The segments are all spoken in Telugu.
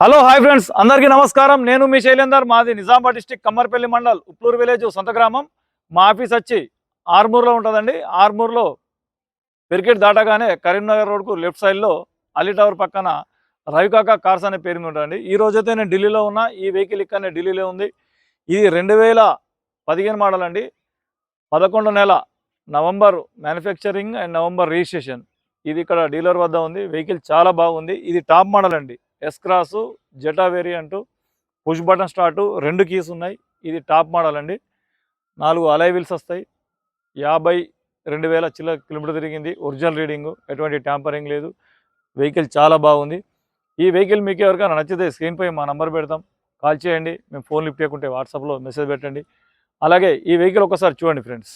Hello hi friends. అందరికీ నమస్కారం. నేను మీ శైలేందర్ మాది నిజామాబాద్ డిస్టిక్ కమ్మర్పల్లి మండల్ ఉప్లూరు విలేజ్ సొంత గ్రామం. మా ఆఫీస్ వచ్చి ఆర్మూర్లో ఉంటుందండి. ఆర్మూర్లో పెరికెట్ దాటగానే కరీంనగర్ రోడ్కు లెఫ్ట్ సైడ్లో అలీ టవర్ పక్కన రవికాక కార్స్ అనే పేరు మీద ఉంటుందండి ఈ రోజైతే నేను ఢిల్లీలో ఉన్నా. ఈ వెహికల్ ఇక్కడనే ఢిల్లీలో ఉంది. ఇది రెండు వేల పదిహేను మోడల్ అండి. పదకొండు నెల November manufacturing and November registration ఇది ఇక్కడ డీలర్ వద్ద ఉంది. వెహికల్ చాలా బాగుంది. ఇది టాప్ మోడల్ అండి. S cross Zeta variant push button start రెండు కీస్ ఉన్నాయి. ఇది టాప్ మోడల్ అండి. నాలుగు అలై వీల్స్ వస్తాయి. యాభై రెండు వేల చిల్ల కిలోమీటర్ తిరిగింది. ఒరిజినల్ రీడింగు ఎటువంటి ట్యాంపరింగ్ లేదు. వెహికల్ చాలా బాగుంది. ఈ వెహికల్ మీకు ఎవరికైనా నచ్చితే స్క్రీన్పై మా నంబర్ పెడతాం. కాల్ చేయండి. మేము ఫోన్ లిఫ్ట్ చేయకుంటే వాట్సాప్లో మెసేజ్ పెట్టండి. అలాగే ఈ వెహికల్ ఒకసారి చూడండి ఫ్రెండ్స్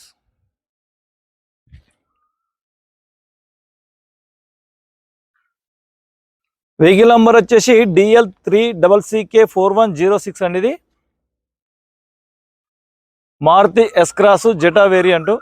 వెహికల్ నంబర్ వచ్చేసి DL three double CK four one zero six అండి ఇది. Maruti S cross Zeta variant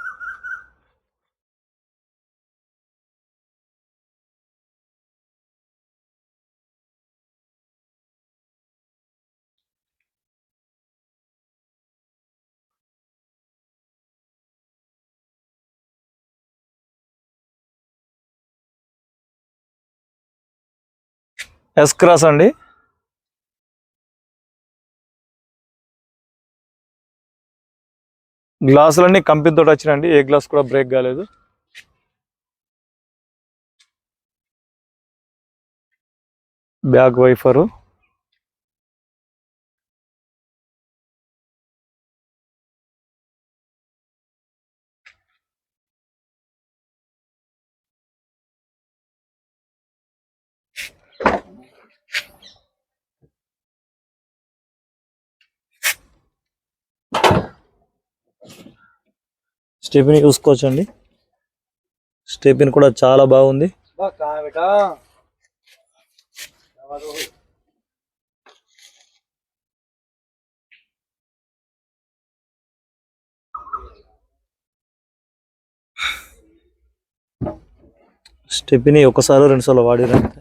S cross అండి. గ్లాసులన్నీ కంపెనీతో వచ్చినాయండి. ఏ గ్లాస్ కూడా బ్రేక్ కాలేదు. Back wiper. స్టెపిని చూసుకోవచ్చండి. స్టెపిన్ కూడా చాలా బాగుంది. స్టెపిని ఒకసారి రెండు సార్లు వాడిరంతే.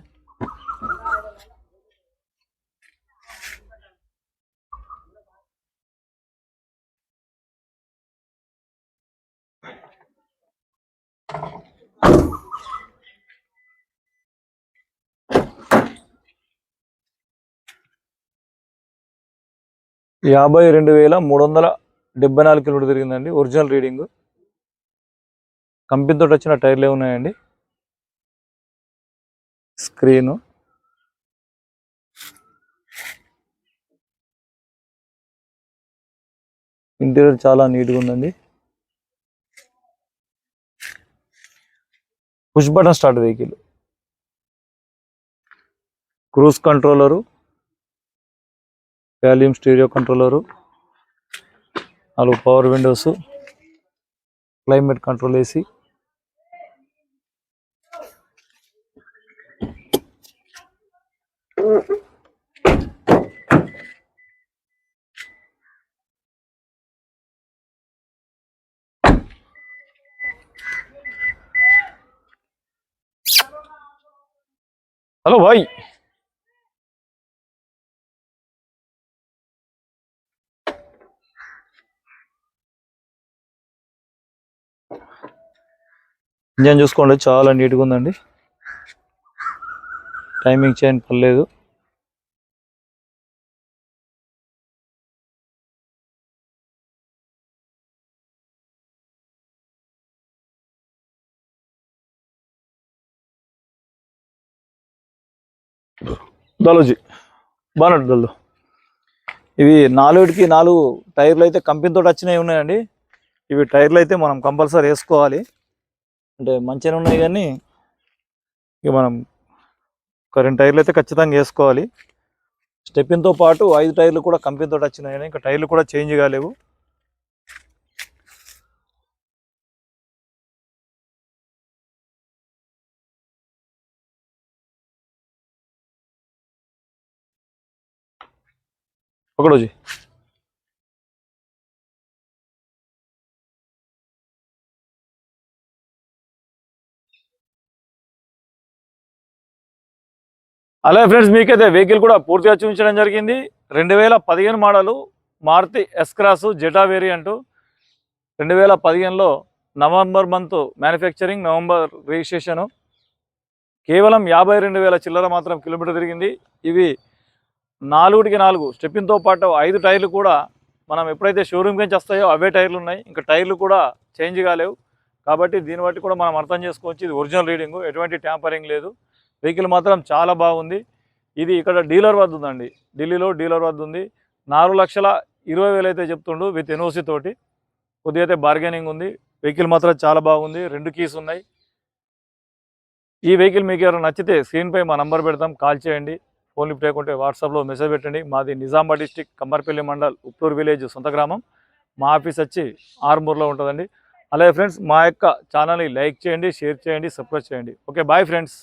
యాభై రెండు వేల మూడు వందల డెబ్బై నాలుగు కిలోమీటర్ తిరిగిందండి. Original reading. కంపెనీతో వచ్చిన టైర్లే ఉన్నాయండి? స్క్రీను. ఇంటీరియర్ చాలా నీట్గా ఉందండి. Push button start vehicle. Cruise controller. Volume stereo controller నాలుగు power windows climate control AC hello boy. Engine చూసుకోండి చాలా నీట్గా ఉందండి. టైమింగ్ చేయని పర్లేదు. దలోజీ బాగున్నాడు దల్లు ఇవి నాలుగిటికి నాలుగు టైర్లు అయితే కంపెనీతో వచ్చినవి ఉన్నాయండి. ఇవి టైర్లు అయితే మనం కంపల్సరీ వేసుకోవాలి. అంటే మంచిగానే ఉన్నాయి కానీ ఇక మనం ఒక రెండు టైర్లు అయితే ఖచ్చితంగా వేసుకోవాలి. స్టెప్పిన్తో పాటు ఐదు టైర్లు కూడా కంపెనీతో వచ్చినాయి ఇంకా టైర్లు కూడా చేంజ్ కాలేవు. ఒకరోజు అలాగే ఫ్రెండ్స్ మీకైతే వెహికల్ కూడా పూర్తిగా చూపించడం జరిగింది. రెండు వేల పదిహేను model Maruti S cross Zeta variant రెండు వేల పదిహేనులో November month manufacturing November registration కేవలం యాభై రెండు వేల చిల్లర మాత్రం కిలోమీటర్ తిరిగింది. ఇవి నాలుగుటికి నాలుగు. స్టెప్పింగ్తో పాటు ఐదు టైర్లు కూడా మనం ఎప్పుడైతే షోరూమ్కి నుంచి వస్తాయో అవే టైర్లు ఉన్నాయి. ఇంకా టైర్లు కూడా చేంజ్ కాలేవు. కాబట్టి దీన్ని బట్టి కూడా మనం అర్థం చేసుకోవచ్చు. ఇది ఒరిజినల్ రీడింగు. ఎటువంటి ట్యాంపరింగ్ లేదు. వెహికల్ మాత్రం చాలా బాగుంది. ఇది ఇక్కడ డీలర్ వద్ద ఉందండి ఢిల్లీలో డీలర్ వద్ద ఉంది నాలుగు లక్షల ఇరవై వేలు అయితే చెప్తుండు విత్ ఎన్ఓసి తోటి. కొద్దిగా అయితే బార్గెనింగ్ ఉంది. వెహికల్ మాత్రం చాలా బాగుంది. రెండు కీస్ ఉన్నాయి. ఈ వెహికల్ మీకు ఎవరైనా నచ్చితే స్క్రీన్పై మా నంబర్ పెడతాం. కాల్ చేయండి. ఫోన్ లిఫ్ట్ లేకుంటే వాట్సాప్లో మెసేజ్ పెట్టండి. మాది నిజామాబాద్ డిస్టిక్ కమ్మర్పల్లి మండల్ ఉప్పూరు విలేజ్ సొంత గ్రామం. మా ఆఫీస్ వచ్చి ఆర్మూర్లో ఉంటుందండి. అలాగే ఫ్రెండ్స్ మా యొక్క ఛానల్ని లైక్ చేయండి షేర్ చేయండి సబ్స్క్రైబ్ చేయండి. Okay bye friends.